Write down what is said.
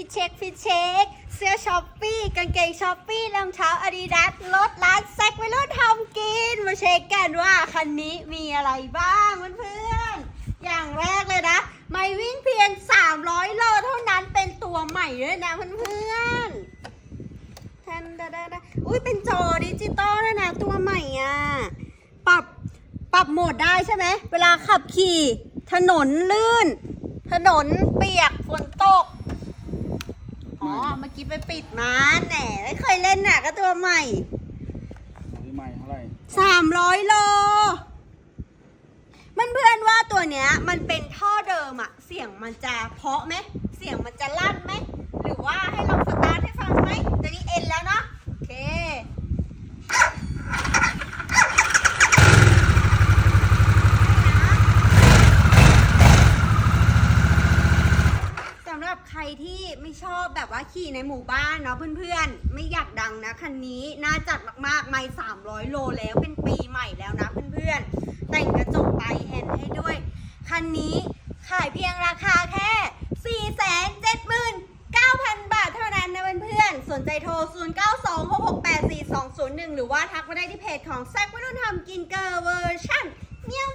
ฟิตเช็คฟิตเช็คเสื้อช้อปปี้กางเกงช้อปปี้รองเท้าอาดิดาสรถร้านแซกไปรุ่นทำกิน มาเช็คกันว่าคันนี้มีอะไรบ้างเพื่อนๆอย่างแรกเลยนะ ไม่วิ่งเพียง 300 โลเท่านั้นเป็นตัวใหม่ด้วยนะเพื่อนๆทันดาดาดาอุ้ยเป็นจอดิจิตอลด้วยนะตัวใหม่อะ ปรับปรับโหมดได้ใช่ไหม เวลาขับขี่ ถนนลื่น ถนนเปียกฝนตก มื่อกี้ไปปิดมาแหนไม่เคยเล่นน่ะก็ตัวใหม่ซื้อใหม่เท่าไหร่สามร้อยโล มันเพื่อนๆว่าตัวเนี้ย มันเป็นท่อเดิมอะเสียงมันจะเพราะไหมเสียงมันจะลั่นไหมหรือว่าให้ลองสตาร์ทให้ฟังไหมตอนนี้เอ็นแล้วเนาะ โอเค สำหรับ ใครที่ไม่ชอบแบบว่าขี่ในหมู่บ้านเนาะเพื่อนๆ ไม่อยากดังนะคันนี้น่าจัดมากๆ ไม่300 โลแล้วเป็นปีใหม่แล้วนะเพื่อนๆ แต่งกระจกไปแฮนด์ให้ด้วย คันนี้ขายเพียงราคาแค่ 479,000 บาทเท่านั้นนะเพื่อนๆ สนใจโทร 0926684201 หรือว่าทักมาได้ที่เพจของแซกวัยรุ่นทำกินเกอร์เวอร์ชั่นเมียว